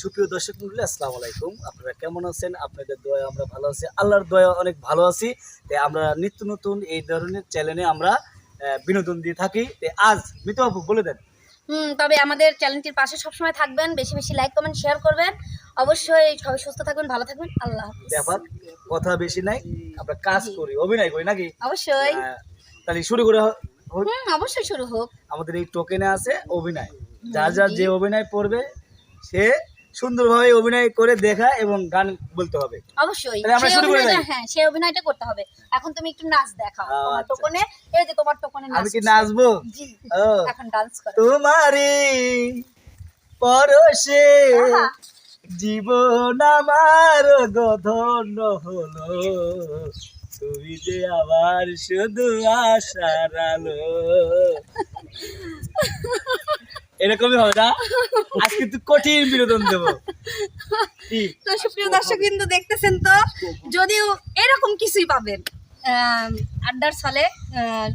সুপ্রিয় দর্শক মন্ডলী আসসালামু আলাইকুম। আপনারা কেমন আছেন? আপনাদের দয়া আমরা ভালো আছি। আল্লাহর দয়া অনেক ভালো আছি। তাই আমরা নিত্য নতুন এই ধরনের চ্যানেলে আমরা বিনোদন দিয়ে থাকি। তাই আজ মিতু আপু বলে দেন। হুম তবে আমাদের চ্যানেলটির পাশে সবসময় থাকবেন। বেশি বেশি লাইক কমেন্ট শেয়ার করবেন। অবশ্যই সবাই সুস্থ থাকবেন ভালো থাকবেন। আল্লাহ হাফিজ। ব্যাপার কথা বেশি নাই। আমরা কাজ করি অভিনয় করি নাকি? অবশ্যই। তাহলে শুরু করে হোক। হুম অবশ্যই শুরু হোক। আমাদের এই টোকেনে আছে অভিনয়। যার যার যে অভিনয় করবে সে সুন্দরভাবে অভিনয় করে দেখা এবং গান বলতে হবে। অবশ্যই। তাহলে আমরা শুরু করে অভিনয়টা হ্যাঁ সেই অভিনয়টা করতে হবে। এখন তুমি একটু নাচ দেখাও। আচ্ছা। তোমার টোকনে এই যে তোমার টোকনে নাচ আমি কি নাচবো? জি ও। এখন ডান্স করো। তোমারে পরশে। জীবন আমার গধন হলো। তুমি যে আমার শুধু আশার আলো। এরকমই হবে না? আজকে কিন্তু কঠিন বিনোদন দেবো। তো সুপ্রিয় দর্শক বিন্দু দেখতেছেন তো যদিও এরকম কিছুই পাবেন আড্ডার ছলে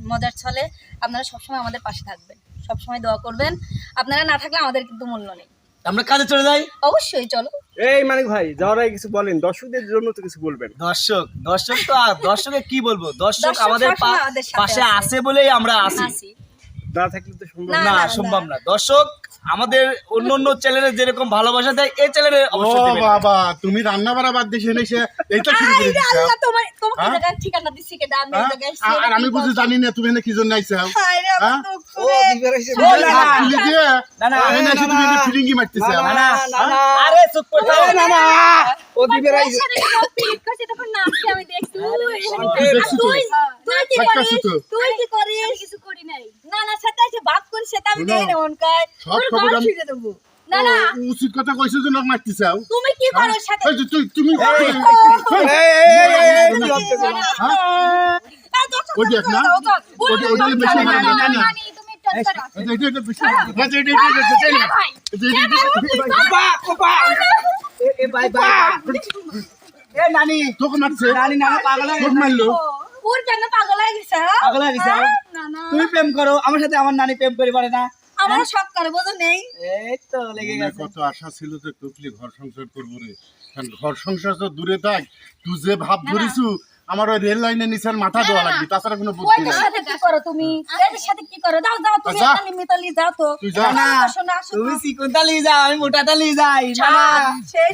মজার ছলে আপনারা সবসময় আমাদের পাশে থাকবেন। সবসময় দোয়া করবেন। আপনারা না থাকলে আমাদের কিন্তু মূল্য নেই। আমরা কাজে চলে যাই? অবশ্যই চলো। এই মানিক ভাই যাওয়ার আগে কিছু বলেন দর্শকদের জন্য তো কিছু বলবেন। দর্শক দর্শক তো আর দর্শকে কি বলব? দর্শক আমাদের পা- আমাদের পাশে আছে। বলেই আমরা আছি। না থাকলে তো সম্ভব না, না। না, সম্ভব না। দর্শক আমাদের অন্য অন্য চ্যানেলে যেরকম ভালোবাসা দেয় এই চ্যানেলে ও অবশ্যই বাবা তুমি রান্না বাড়া বাদ দিয়ে সে এইটা শুরু করে দিচ্ছ আল্লাহ তোমার তোমাকে হ্যাঁ? জায়গায় ঠিকানা দিচ্ছি কেডা আমি এই হ্যাঁ? আর আর আমি বুঝি জানি না তুমি এনে কি জন্য আইছাও হায় ও রে। দিবার এসে ও, না, না, না, না, এসে তুমি এনে ফিরিঙ্গি মারতেছ। না, না, না, না, আরে চুপ করে। না না ও দিবার তোর আইছে সাথে যখন পিরিত করছে তখন দেখছি। উই, আমি দেখছি। তুই তুই কি করিস। তুই কি করিস? না না সেটা এসে ভাব করি সেটা আমি দেই না মনকায় সব খবর আমি- দেবো না না উচিত কথা কইছো যে মারতেছাও তুমি কি করো সাথে তুই- তুমি এই এই এই, হ্যাঁ? ওই দেখ না? বেশি না, না, না, নানি তোকে মারছে নানি নানা পাগল তোকে মারলো ওর জন্য পাগল হয়ে গেছে হ্যাঁ? পাগল হয়ে গেছে, হ্যাঁ? তুমি প্রেম করো আমার সাথে আমার নানি প্রেম করে পারে না। আমার সব করে বোঝো নেই। এই তো লেগে গেছে। কত আশা ছিল যে টুকলি ঘর সংসার করব রে। কারণ ঘর সংসার তো দূরে থাক তুই যে ভাব ধরিছু আমার ওই রেল লাইনের নিচের মাথা দেওয়া লাগবে তাছাড়া কোনো বুদ্ধি নাই। সাথে কি করো তুমি? এদের সাথে কি করো? তুমি। মিতালি যাও তো। তুই যা। না, তুমি লিয়ে যাও আমি মোটাটা যাই সেই